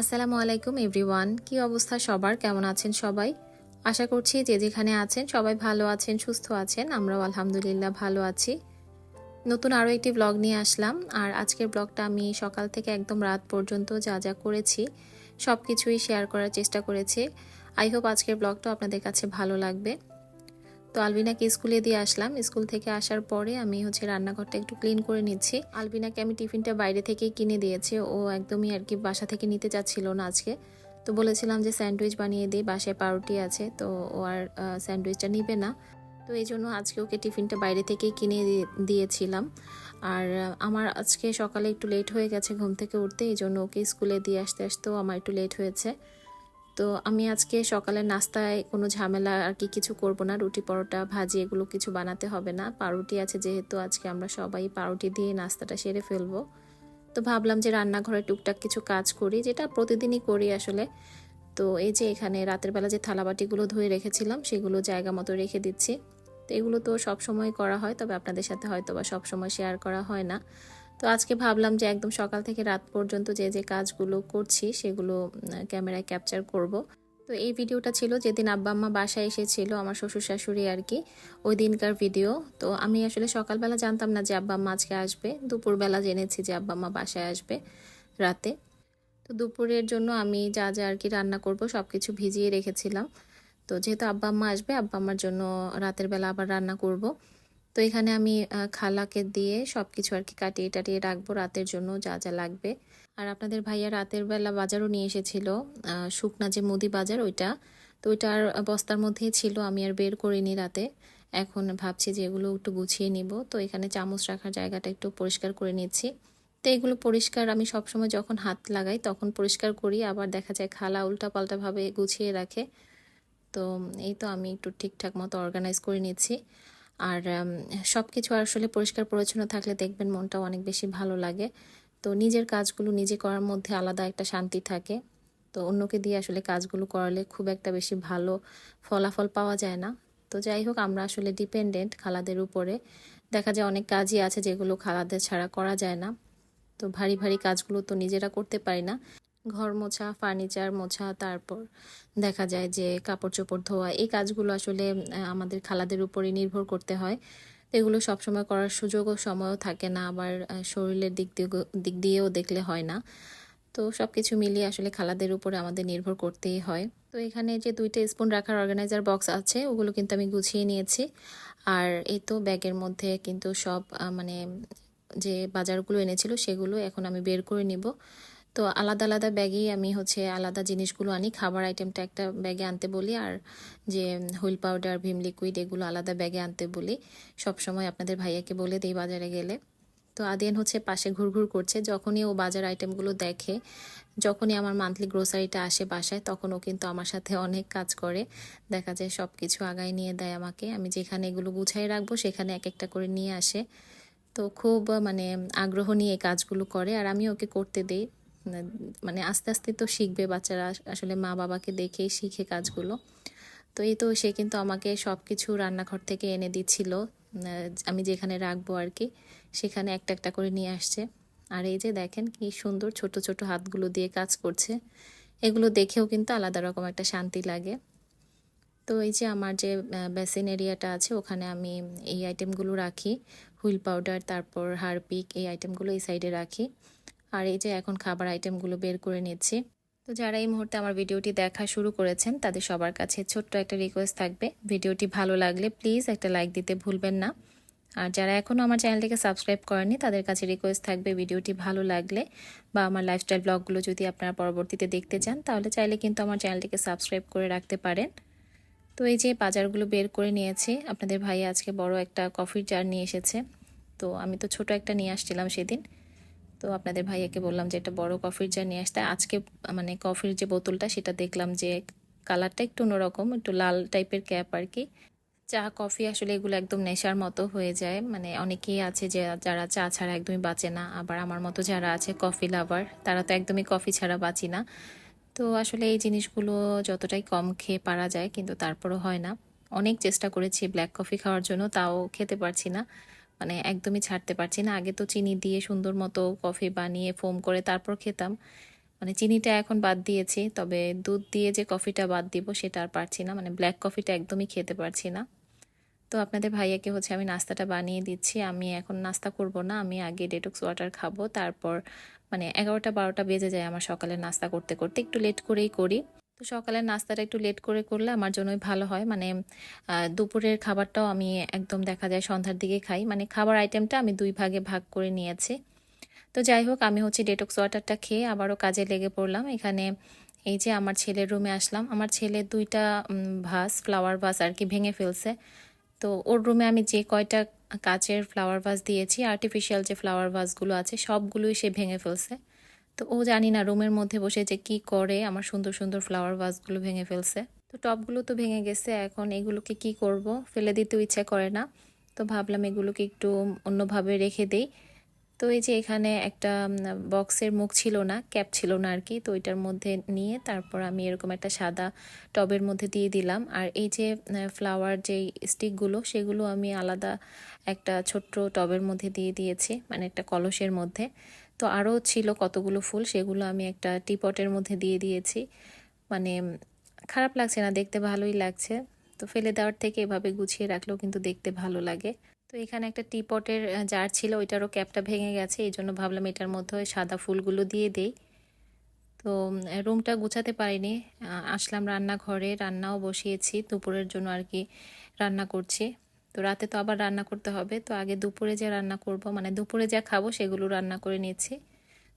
আসসালামু আলাইকুম, এভরিওয়ান। কি অবস্থা সবার? কেমন আছেন সবাই? আশা করছি যে যেখানে আছেন সবাই ভালো আছেন, সুস্থ আছেন। আমরাও আলহামদুলিল্লাহ ভালো আছি। নতুন আরও একটি ব্লগ নিয়ে আসলাম। আর আজকের ব্লগটা আমি সকাল থেকে একদম রাত পর্যন্ত যা যা করেছি সব কিছুই শেয়ার করার চেষ্টা করেছি। আই হোপ আজকের ব্লগটা আপনাদের কাছে ভালো লাগবে। তো আলবিনাকে স্কুলে দিয়ে আসলাম। স্কুল থেকে আসার পরে আমি হচ্ছে রান্নাঘরটা একটু ক্লিন করে নিচ্ছি। আলবিনাকে আমি টিফিনটা বাইরে থেকে কিনে দিয়েছি। ও একদমই আর কি বাসা থেকে নিতে চাচ্ছিল না আজকে। তো বলেছিলাম যে স্যান্ডউইচ বানিয়ে দিই, বাসায় পাউরুটি আছে, তো ও আর স্যান্ডউইচটা নিবে না। তো এই জন্য আজকে ওকে টিফিনটা বাইরে থেকেই কিনে দিয়েছিলাম। আর আমার আজকে সকালে একটু লেট হয়ে গেছে ঘুম থেকে উঠতে, এই জন্য ওকে স্কুলে দিয়ে আসতে আসতেও আমার একটু লেট হয়েছে। তো আমি আজকে সকালে নাস্তায় কোনো ঝামেলা আর কি কিছু করব না। রুটি, পরোটা, ভাজি এগুলো কিছু বানাতে হবে না। পাউরুটি আছে যেহেতু আজকে আমরা সবাই পাউরুটি দিয়ে নাস্তাটা সেরে ফেলব। তো ভাবলাম যে রান্নাঘরে টুকটাক কিছু কাজ করি, যেটা প্রতিদিনই করি আসলে। তো এই যে এখানে রাতের বেলা যে থালাবাটিগুলো ধুয়ে রেখেছিলাম, সেগুলো জায়গা মতো রেখে দিচ্ছি। তো এগুলো তো সব সময় করা হয়, তবে আপনাদের সাথে হয়তো বা সবসময় শেয়ার করা হয় না। তো আজকে ভাবলাম যে একদম সকাল থেকে রাত পর্যন্ত যে যে কাজগুলো করছি সেগুলো ক্যামেরায় ক্যাপচার করব। তো এই ভিডিওটা ছিল যেদিন আব্বা আম্মা বাসায় এসেছিল, আমার শ্বশুর শাশুড়ি আর কি, ওই দিনকার ভিডিও। তো আমি আসলে সকালবেলা জানতাম না যে আব্বা আম্মা আজকে আসবে। দুপুরবেলা জেনেছি যে আব্বা আম্মা বাসায় আসবে রাতে। তো দুপুরের জন্য আমি যা যা আর কি রান্না করব সব কিছু ভিজিয়ে রেখেছিলাম। তো যেহেতু আব্বা আম্মা আসবে, আব্বা আম্মার জন্য রাতের বেলা আবার রান্না করব। তো এখানে আমি খালাকে দিয়ে সব কিছু আর কি কাটিয়ে টাটিয়ে রাখব রাতের জন্য যা যা লাগবে। আর আপনাদের ভাইয়া রাতের বেলা বাজারও নিয়ে এসেছিল শুকনা যে মুদি বাজার ওইটা। তো ওইটা আর বস্তার মধ্যেই ছিল, আমি আর বের করিনি রাতে। এখন ভাবছি যে এগুলো একটু গুছিয়ে নিব। তো এখানে চামচ রাখার জায়গাটা একটু পরিষ্কার করে নিচ্ছি। তো এগুলো পরিষ্কার আমি সবসময় যখন হাত লাগাই তখন পরিষ্কার করি, আবার দেখা যায় খালা উল্টা পাল্টাভাবে গুছিয়ে রাখে। তো এই তো আমি একটু ঠিকঠাক মতো অর্গানাইজ করে নিচ্ছি। আর সব কিছু আসলে পরিষ্কার পরিচ্ছন্ন থাকলে দেখবেন মনটাও অনেক বেশি ভালো লাগে। তো নিজের কাজগুলো নিজে করার মধ্যে আলাদা একটা শান্তি থাকে। তো অন্যকে দিয়ে আসলে কাজগুলো করালে খুব একটা বেশি ভালো ফলাফল পাওয়া যায় না। তো যাই হোক, আমরা আসলে ডিপেন্ডেন্ট খালাদের উপরে। দেখা যায় অনেক কাজই আছে যেগুলো খালাদের ছাড়া করা যায় না। তো ভারী ভারী কাজগুলো তো নিজেরা করতে পারি না। ঘর মোছা ফার্নিচার মোছা, তারপর দেখা যায় যে কাপড় চোপড় ধোয়া, এই কাজগুলো আসলে আমাদের খালাদের উপরে নির্ভর করতে হয়। এগুলো সবসময় করার সুযোগও সময়ও থাকে না, আবার শরীরের দিক দিয়ে দিক দিয়েও দেখলে হয় না। তো সব কিছু মিলিয়ে আসলে খালাদের উপরে আমাদের নির্ভর করতেই হয়। তো এখানে যে দুইটা স্পুন রাখার অর্গানাইজার বক্স আছে, ওগুলো কিন্তু আমি গুছিয়ে নিয়েছি। আর এই তো ব্যাগের মধ্যে কিন্তু সব মানে যে বাজারগুলো এনেছিল, সেগুলো এখন আমি বের করে নিব। তো আলাদা আলাদা ব্যাগেই আমি হচ্ছে আলাদা জিনিসগুলো আনি। খাবার আইটেমটা একটা ব্যাগে আনতে বলি আর যে হুইল পাউডার, ভিম লিকুইড এগুলো আলাদা ব্যাগে আনতে বলি। সব সময় আপনাদের ভাইয়াকে বলে দিই বাজারে গেলে। তো আদিয়ান হচ্ছে পাশে ঘুরঘুর করছে। যখনই ও বাজার আইটেমগুলো দেখে, যখনই আমার মান্থলি গ্রোসারিটা আসে বাসায়, তখন ও কিন্তু আমার সাথে অনেক কাজ করে। দেখা যায় সব কিছু আগায় নিয়ে দেয় আমাকে। আমি যেখানে এগুলো গুছাই রাখব, সেখানে এক একটা করে নিয়ে আসে। তো খুব মানে আগ্রহ নিয়ে কাজগুলো করে। আর আমি ওকে করতে দিই। মানে আস্তে আস্তে তো শিখবে বাচ্চারা, আসলে মা বাবাকে দেখেই শিখে কাজগুলো। তো এই তো সে কিন্তু আমাকে সব কিছু রান্নাঘর থেকে এনে দিচ্ছিল আমি যেখানে রাখব আর কি, সেখানে একটা একটা করে নিয়ে আসছে। আর এই যে দেখেন কি সুন্দর ছোট ছোট হাতগুলো দিয়ে কাজ করছে। এগুলো দেখেও কিন্তু আলাদা রকম একটা শান্তি লাগে। তো এই যে আমার যে বেসিন এরিয়াটা আছে, ওখানে আমি এই আইটেমগুলো রাখি। হুইল পাউডার, তারপর হারপিক, এই আইটেমগুলো এই সাইডে রাখি। আর এই যে এখন খাবার আইটেমগুলো বের করে নিচ্ছি। তো যারা এই মুহূর্তে আমার ভিডিওটি দেখা শুরু করেছেন, তাদের সবার কাছে ছোট্ট একটা রিকোয়েস্ট থাকবে। ভিডিওটি ভালো লাগলে প্লিজ একটা লাইক দিতে ভুলবেন না। আর যারা এখনও আমার চ্যানেলটিকে সাবস্ক্রাইব করেনি তাদের কাছে রিকোয়েস্ট থাকবে ভিডিওটি ভালো লাগলে বা আমার লাইফস্টাইল ব্লগগুলো যদি আপনারা পরবর্তীতে দেখতে চান, তাহলে চাইলে কিন্তু আমার চ্যানেলটিকে সাবস্ক্রাইব করে রাখতে পারেন। তো এই যে বাজারগুলো বের করে নিয়েছি, আপনাদের ভাই আজকে বড় একটা কফির জার নিয়ে এসেছে। তো আমি তো ছোট একটা নিয়ে আসছিলাম সেদিন। তো আপনাদের ভাইয়াকে বললাম যে একটা বড় কফির জার নিয়ে আসতে। আজকে মানে কফির যে বোতলটা, সেটা দেখলাম যে কালারটা একটু অন্যরকম, একটু লাল টাইপের ক্যাপ আর কি। চা, কফি আসলে এগুলো একদম নেশার মতো হয়ে যায়। মানে অনেকেই আছে যে, যারা চা ছাড়া একদমই বাঁচে না। আবার আমার মতো যারা আছে কফি লাভার, তারা তো একদমই কফি ছাড়া বাঁচি না। তো আসলে এই জিনিসগুলো যতটাই কম খেয়ে পারা যায়, কিন্তু তারপরও হয় না। অনেক চেষ্টা করেছি ব্ল্যাক কফি খাওয়ার জন্য, তাও খেতে পারছি না। মানে একদমই ছাড়তে পারছি না। আগে তো চিনি দিয়ে সুন্দর মতো কফি বানিয়ে ফোম করে তারপর খেতাম। মানে চিনিটা এখন বাদ দিয়েছি, তবে দুধ দিয়ে যে কফিটা বাদ দিব সেটা আর পারছি না। মানে ব্ল্যাক কফিটা একদমই খেতে পারছি না। তো আপনাদের ভাইয়াকে হচ্ছে আমি নাস্তাটা বানিয়ে দিচ্ছি। আমি এখন নাস্তা করব না, আমি আগে ডেটক্স ওয়াটার খাব, তারপর মানে এগারোটা বারোটা বেজে যায় আমার সকালে নাস্তা করতে করতে। একটু লেট করেই করি। তো সকালের নাস্তাটা একটু লেট করে করলে আমার জন্যই ভালো হয়। মানে দুপুরের খাবারটাও আমি একদম দেখা যায় সন্ধ্যার দিকে খাই। মানে খাবার আইটেমটা আমি দুই ভাগে ভাগ করে নিয়েছি। তো যাই হোক, আমি হচ্ছে ডেটক্স ওয়াটারটা খেয়ে আবারও কাজে লেগে পড়লাম। এখানে এই যে আমার ছেলের রুমে আসলাম। আমার ছেলে দুইটা ভাস ফ্লাওয়ার ভাস আর কি ভেঙে ফেলছে। তো ওর রুমে আমি যে কয়টা কাচের ফ্লাওয়ার ভাস দিয়েছি আর্টিফিশিয়াল যে ফ্লাওয়ার ভাসগুলো আছে, সবগুলোই সে ভেঙে ফেলছে। তো ও জানি না রুমের মধ্যে বসে যে কি করে, আমার সুন্দর সুন্দর ফ্লাওয়ার ভাসগুলো ভেঙে ফেলছে। তো টপগুলো তো ভেঙে গেছে, এখন এগুলোকে কি করব? ফেলে দিতেও ইচ্ছা করে না। তো ভাবলাম এগুলোকে একটু অন্যভাবে রেখে দেই। তো এই যে এখানে একটা বক্সের মুখ ছিল না ক্যাপ ছিল না আর কি তো ওইটার মধ্যে নিয়ে তারপর আমি এরকম একটা সাদা টবের মধ্যে দিয়ে দিলাম। আর এই যে ফ্লাওয়ার যেই স্টিকগুলো সেগুলো আমি আলাদা একটা ছোট্ট টবের মধ্যে দিয়ে দিয়েছি মানে একটা কলসের মধ্যে। তো আরও ছিল কতগুলো ফুল, সেগুলো আমি একটা টিপটের মধ্যে দিয়ে দিয়েছি। মানে খারাপ লাগছে না, দেখতে ভালোই লাগছে। তো ফেলে দেওয়ার থেকে এভাবে গুছিয়ে রাখলেও কিন্তু দেখতে ভালো লাগে। তো এখানে একটা টিপটের জার ছিল, ওইটারও ক্যাপটা ভেঙে গেছে, এই জন্য ভাবলাম এটার মধ্যে সাদা ফুলগুলো দিয়ে দেই। তো রুমটা গুছাতে পারিনি আসলাম রান্নাঘরে, রান্নাও বসিয়েছি, দুপুরের জন্য আর কি রান্না করছি। তো রাতে তো আবার রান্না করতে হবে। তো আগে দুপুরে যে রান্না করব মানে দুপুরে যা খাব সেগুলো রান্না করে নিয়েছি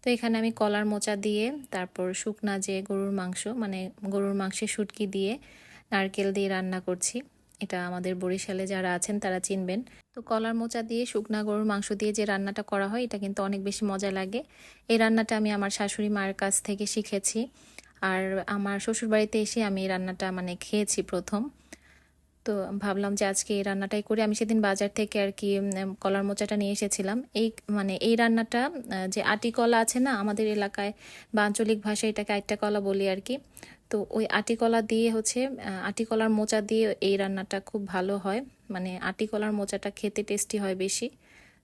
তো এখানে আমি কলার মোচা দিয়ে, তারপর শুকনা যে গরুর মাংস মানে গরুর মাংসের শুটকি দিয়ে নারকেল দিয়ে রান্না করছি। এটা আমাদের বরিশালে যারা আছেন তারা চিনবেন। তো কলার মোচা দিয়ে, শুকনা গরুর মাংস দিয়ে যে রান্নাটা করা হয়, এটা কিন্তু অনেক বেশি মজা লাগে। এই রান্নাটা আমি আমার শাশুড়ি মায়ের কাছ থেকে শিখেছি। আর আমার শ্বশুরবাড়িতে এসে আমি এই রান্নাটা মানে খেয়েছি প্রথম। তো ভাবলাম যে আজকে এই রান্নাটাই করি। আমি সেদিন বাজার থেকে আর কি কলার মোচাটা নিয়ে এসেছিলাম। এই মানে এই রান্নাটা যে আটি কলা আছে না, আমাদের এলাকায় বা আঞ্চলিক ভাষায় এটাকে আটটা কলা বলি আর কি। তো ওই আটি কলা দিয়ে হচ্ছে আটি কলার মোচা দিয়ে এই রান্নাটা খুব ভালো হয়। মানে আটি কলার মোচাটা খেতে টেস্টি হয় বেশি।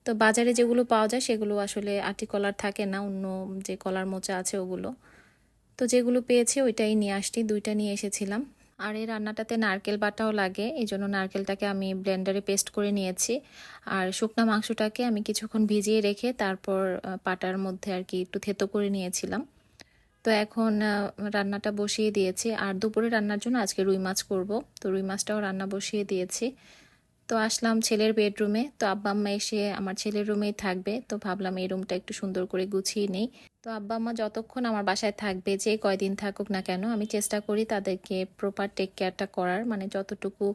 তো বাজারে যেগুলো পাওয়া যায়, সেগুলো আসলে আটি কলার থাকে না, অন্য যে কলার মোচা আছে ওগুলো। তো যেগুলো পেয়েছি ওইটাই নিয়ে আসছি, দুইটা নিয়ে এসেছিলাম। আর এই রান্নাটাতে নারকেল বাটাও লাগে এই জন্য নারকেলটাকে আমি ব্লেন্ডারে পেস্ট করে নিয়েছি। আর শুকনা মাংসটাকে আমি কিছুক্ষণ ভিজিয়ে রেখে তারপর পাটার মধ্যে আর কি একটু থেতো করে নিয়েছিলাম। তো এখন রান্নাটা বসিয়ে দিয়েছি। আর দুপুরে রান্নার জন্য আজকে রুই মাছ করব। তো রুই মাছটাও রান্না বসিয়ে দিয়েছি। তো আসলাম ছেলের বেডরুমে তো আব্বা আম্মা এসে আমার ছেলের রুমেই থাকবে। তো ভাবলাম এই রুমটা একটু সুন্দর করে গুছিয়ে নেই। তো আব্বা আম্মা যতক্ষণ আমার বাসায় থাকবে, যে কয়দিন থাকুক না কেন, আমি চেষ্টা করি তাদেরকে প্রপার টেক কেয়ারটা করার। মানে যতটুকু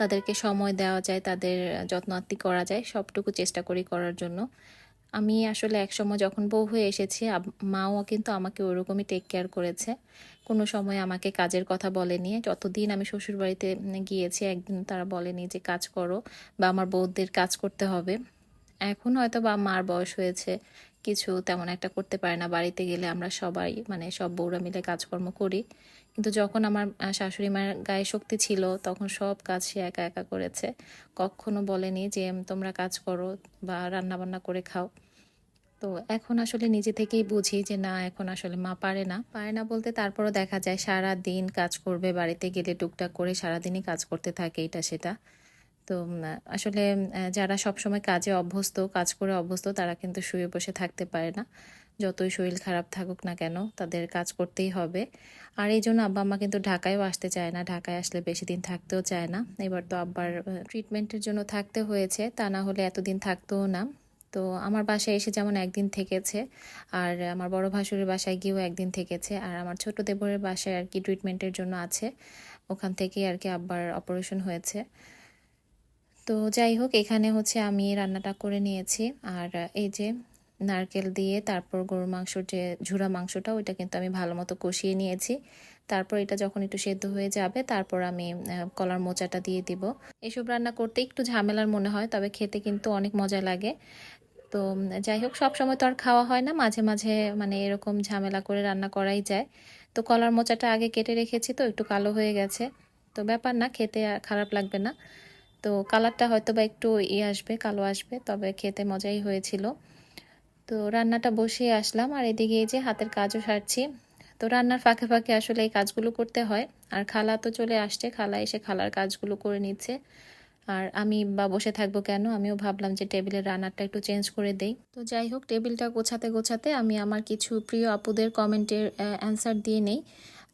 তাদেরকে সময় দেওয়া যায়, তাদের যত্নাত্তি করা যায়, সবটুকু চেষ্টা করি করার জন্য। আমি আসলে একসময় যখন বউ হয়ে এসেছি মাও কিন্তু আমাকে ওরকমই টেক কেয়ার করেছে। কোনো সময় আমাকে কাজের কথা বলেনি। যতদিন আমি শ্বশুরবাড়িতে গিয়েছি, একদিন তারা বলেনি যে কাজ করো বা আমার বউদের কাজ করতে হবে। এখন হয়তো বা মার বয়স হয়েছে, কিছু তেমন একটা করতে পারে না। বাড়িতে গেলে আমরা সবাই মানে সব বউরা মিলে কাজকর্ম করি। কিন্তু যখন আমার শাশুড়ি মায়ের গায়ে শক্তি ছিল, তখন সব কাজ সে একা একা করেছে। কখনো বলেনি যে তোমরা কাজ করো বা রান্না বান্না করে খাও। তো এখন আসলে নিজে থেকেই বুঝি যে না, এখন আসলে মা পারে না। পারে না বলতে তারপরও দেখা যায় সারা দিন কাজ করবে, বাড়িতে গেলে টুকটাক করে সারাদিনই কাজ করতে থাকে এটা সেটা। তো আসলে যারা সবসময় কাজে অভ্যস্ত, কাজ করে অভ্যস্ত, তারা কিন্তু শুয়ে বসে থাকতে পারে না। যতই শরীর খারাপ থাকুক না কেন, তাদের কাজ করতেই হবে। আর এই জন্য আব্বা আম্মা কিন্তু ঢাকায়ও আসতে চায় না। ঢাকায় আসলে বেশি দিন থাকতেও চায় না। এবার তো আব্বার ট্রিটমেন্টের জন্য থাকতে হয়েছে। তা না হলে এতদিন থাকতেও না। তো আমার বাসায় এসে যেমন একদিন থেকেছে, আর আমার বড় ভাসুরের বাসায় গিয়েও একদিন থেকেছে, আর আমার ছোট দেবরের বাসায় আর কি ট্রিটমেন্টের জন্য আছে। ওখান থেকেই আর কি আব্বার অপারেশন হয়েছে। তো যাই হোক, এখানে হচ্ছে আমি রান্নাটা করে নিয়েছি, আর এই যে নারকেল দিয়ে তারপর গরুর মাংসর যে ঝুরা মাংসটা, ওইটা কিন্তু আমি ভালো মতো কষিয়ে নিয়েছি। তারপর এটা যখন একটু সেদ্ধ হয়ে যাবে, তারপর আমি কলার মোচাটা দিয়ে দিব। এসব রান্না করতে একটু ঝামেলার মনে হয়, তবে খেতে কিন্তু অনেক মজা লাগে। তো যাই হোক সব সময় তো আর খাওয়া হয় না। মাঝে মাঝে মানে এরকম ঝামেলা করে রান্না করাই যায়। তো কলার মোচাটা আগে কেটে রেখেছি তো, একটু কালো হয়ে গেছে। তো ব্যাপার না, খেতে আর খারাপ লাগবে না। তো কালারটা হয়তো বা একটু ইয়ে আসবে, কালো আসবে, তবে খেতে মজাই হয়েছিল। তো রান্নাটা বসিয়ে আসলাম, আর এদিকে যে হাতের কাজও সারছি। তো রান্নার ফাঁকে ফাঁকে আসলে এই কাজগুলো করতে হয়। আর খালা তো চলে আসছে, খালা এসে খালার কাজগুলো করে নিচ্ছে। আর আমি বা বসে থাকব কেন? আমিও ভাবলাম যে টেবিলের রান্নারটা একটু চেঞ্জ করে দেই। তো যাই হোক, টেবিলটা গোছাতে গোছাতে আমি আমার কিছু প্রিয় আপুদের কমেন্টের অ্যান্সার দিয়ে নেই।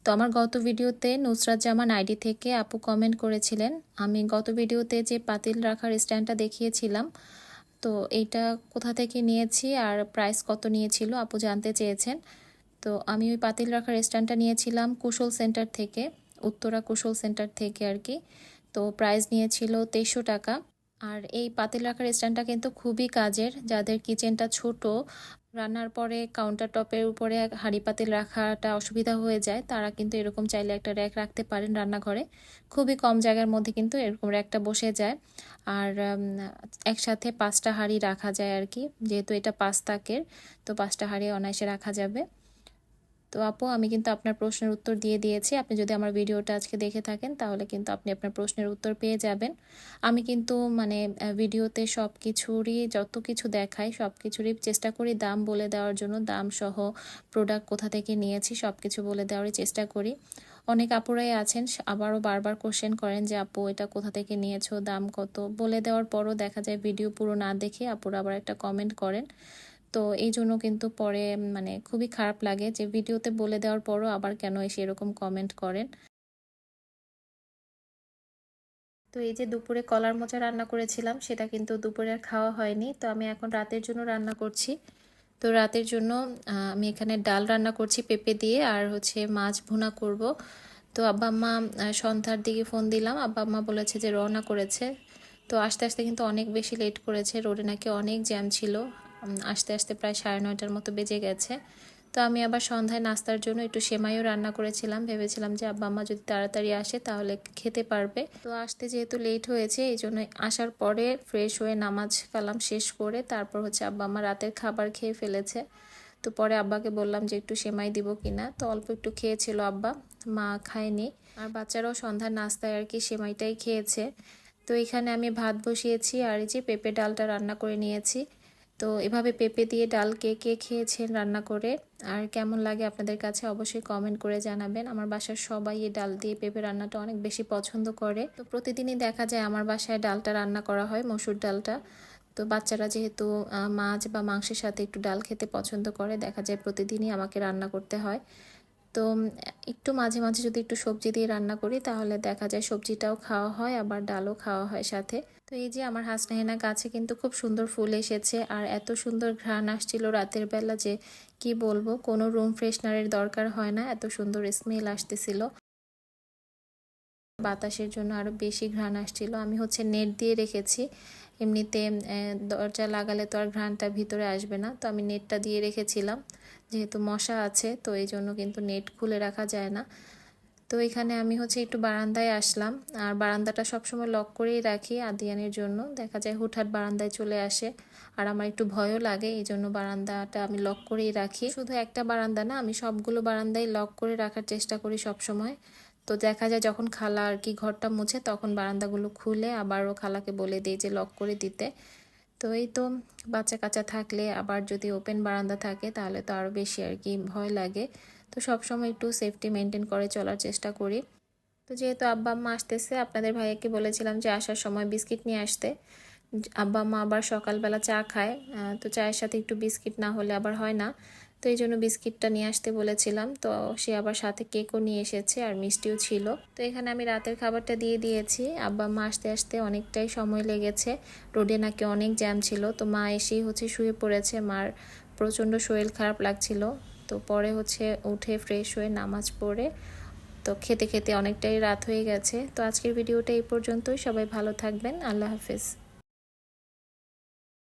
তো আমার গত ভিডিওতে নুসরাত জামান আইডি থেকে আপু কমেন্ট করেছিলেন। আমি গত ভিডিওতে যে পাতিল রাখার স্ট্যান্ডটা দেখিয়েছিলাম, তো এইটা কোথা থেকে নিয়েছি আর প্রাইস কত নিয়েছিল আপু জানতে চেয়েছেন। তো আমি ওই পাতিল রাখার স্ট্যান্ডটা নিয়েছিলাম কুশল সেন্টার থেকে, উত্তরা কুশল সেন্টার থেকে আর কি। তো প্রাইস নিয়েছিল তেইশশো টাকা। আর এই পাতিল রাখার স্ট্যান্ডটা কিন্তু খুবই কাজের। যাদের কিচেনটা ছোট, রান্নার পরে কাউন্টার টপের উপরে হাঁড়ি পাতিল রাখাটা অসুবিধা হয়ে যায়, তারা কিন্তু এরকম চাইলে একটা র্যাক রাখতে পারেন রান্নাঘরে। খুবই কম জায়গার মধ্যে কিন্তু এরকম র্যাকটা বসে যায়। আর একসাথে পাঁচটা হাঁড়ি রাখা যায় আর কি, যেহেতু এটা পাঁচ তাকের, তো পাঁচটা হাঁড়ি অনায়াসে রাখা যাবে। তো আপু, আমি কিন্তু আপনার প্রশ্নের উত্তর দিয়ে দিয়েছি। আপনি যদি আমার ভিডিওটা আজকে দেখে থাকেন, তাহলে কিন্তু আপনি আপনার প্রশ্নের উত্তর পেয়ে যাবেন। আমি কিন্তু মানে ভিডিওতে সব কিছুরই যত কিছু দেখাই সব কিছুরই চেষ্টা করি দাম বলে দেওয়ার জন্য। দাম সহ প্রোডাক্ট কোথা থেকে নিয়েছি সব কিছু বলে দেওয়ারই চেষ্টা করি। অনেক আপুরাই আছেন আবারও বারবার কোশ্চেন করেন যে, আপু, এটা কোথা থেকে নিয়েছো? দাম কত? বলে দেওয়ার পরও দেখা যায় ভিডিও পুরো না দেখে আপুরা আবার একটা কমেন্ট করেন। তো এই জন্য কিন্তু পরে মানে খুবই খারাপ লাগে যে ভিডিওতে বলে দেওয়ার পরও আবার কেন এসে এরকম কমেন্ট করেন। তো এই যে দুপুরে কলার মোচা রান্না করেছিলাম, সেটা কিন্তু দুপুরে আর খাওয়া হয়নি। তো আমি এখন রাতের জন্য রান্না করছি। তো রাতের জন্য আমি এখানে ডাল রান্না করছি পেঁপে দিয়ে আর হচ্ছে মাছ ভুনা করব। তো আব্বা মা সন্ধ্যার দিকে ফোন দিলাম। আব্বা মা বলেছে যে রওনা করেছে। তো আস্তে আস্তে কিন্তু অনেক বেশি লেট করেছে। রোডে নাকি অনেক জ্যাম ছিল। আস্তে আস্তে প্রায় সাড়ে নয়টার মতো বেজে গেছে। তো আমি আবার সন্ধ্যায় নাস্তার জন্য একটু সেমাইও রান্না করেছিলাম। ভেবেছিলাম যে আব্বা, আম্মা যদি তাড়াতাড়ি আসে তাহলে খেতে পারবে। তো আসতে যেহেতু লেট হয়েছে, এই জন্য আসার পরে ফ্রেশ হয়ে নামাজ কালাম শেষ করে তারপর হচ্ছে আব্বা, আম্মা রাতের খাবার খেয়ে ফেলেছে। তো পরে আব্বাকে বললাম যে একটু সেমাই দিব কিনা। তো অল্প একটু খেয়েছিল আব্বা, মা খায়নি। আর বাচ্চারাও সন্ধ্যার নাস্তায় আর কি সেমাইটাই খেয়েছে। তো এখানে আমি ভাত বসিয়েছি আর এই যে পেঁপে ডালটা রান্না করে নিয়েছি। তো এভাবে পেঁপে দিয়ে ডাল কে কে খেয়েছেন রান্না করে আর কেমন লাগে আপনাদের কাছে অবশ্যই কমেন্ট করে জানাবেন। আমার বাসার সবাই এই ডাল দিয়ে পেঁপে রান্নাটা অনেক বেশি পছন্দ করে। তো প্রতিদিনই দেখা যায় আমার বাসায় ডালটা রান্না করা হয়, মসুর ডালটা। তো বাচ্চারা যেহেতু মাছ বা মাংসের সাথে একটু ডাল খেতে পছন্দ করে, দেখা যায় প্রতিদিনই আমাকে রান্না করতে হয়। তো, একটু মাঝে মাঝে যদি একটু সবজি দিয়ে রান্না করি, তাহলে দেখা যায় সবজিটাও খাওয়া হয়, আবার ডালও খাওয়া হয় সাথে। তো এই যে আমার হাসনাহেনা গাছে কিন্তু খুব সুন্দর ফুল এসেছে আর এত সুন্দর ঘ্রাণ আসছিল রাতের বেলা যে কি বলব, কোনো রুম ফ্রেশনারের দরকার হয় না, এত সুন্দর স্মেল আসতেছিল। বাতাসের জন্য আরও বেশি ঘ্রাণ আসছিল। আমি হচ্ছে নেট দিয়ে রেখেছি, এমনিতে দরজা লাগালে তো আর ঘ্রাণটা ভিতরে আসবে না, তো আমি নেটটা দিয়ে রেখেছিলাম। যেহেতু মশা আছে, তো এই জন্য কিন্তু নেট খুলে রাখা যায় না। তো এখানে আমি হচ্ছে একটু বারান্দায় আসলাম। আর বারান্দাটা সবসময় লক করেই রাখি আদিয়ানের জন্য। দেখা যায় হুটহাট বারান্দায় চলে আসে। আর আমার একটু ভয়ও লাগে এই জন্য বারান্দাটা আমি লক করেই রাখি। শুধু একটা বারান্দা না, আমি সবগুলো বারান্দায় লক করে রাখার চেষ্টা করি সব সময় তো দেখা যায় যখন খালা আর কি ঘরটা মুছে, তখন বারান্দাগুলো খুলে আবারও খালাকে বলে দিই যে লক করে দিতে। তো এই তো বাচ্চা কাচ্চা থাকলে আবার যদি ওপেন বারান্দা থাকে, তাহলে তো আরও বেশি আর কি ভয় লাগে। তো সবসময় একটু সেফটি মেনটেন করে চলার চেষ্টা করি। তো যেহেতু আব্বা আম্মা আসতেছে, আপনাদের ভাইয়াকে বলেছিলাম যে আসার সময় বিস্কিট নিয়ে আসতে। আব্বা আম্মা আবার সকালবেলা চা খায় তো চায়ের সাথে একটু বিস্কিট না হলে আবার হয় না। তো এই জন্য বিস্কিটটা নিয়ে আসতে বলেছিলাম। তো সে আবার সাথে কেকও নিয়ে এসেছে আর মিষ্টিও ছিল। তো এখানে আমি রাতের খাবারটা দিয়ে দিয়েছি। আব্বা মা আসতে আসতে অনেকটাই সময় লেগেছে। রোডে নাকি অনেক জ্যাম ছিল। তো মা এসেই হচ্ছে শুয়ে পড়েছে। মার প্রচণ্ড শরীর খারাপ লাগছিল। তো পরে হচ্ছে উঠে ফ্রেশ হয়ে নামাজ পড়ে। তো খেতে খেতে অনেকটাই রাত হয়ে গেছে। তো আজকের ভিডিওটা এই পর্যন্তই। সবাই ভালো থাকবেন। আল্লাহ হাফেজ।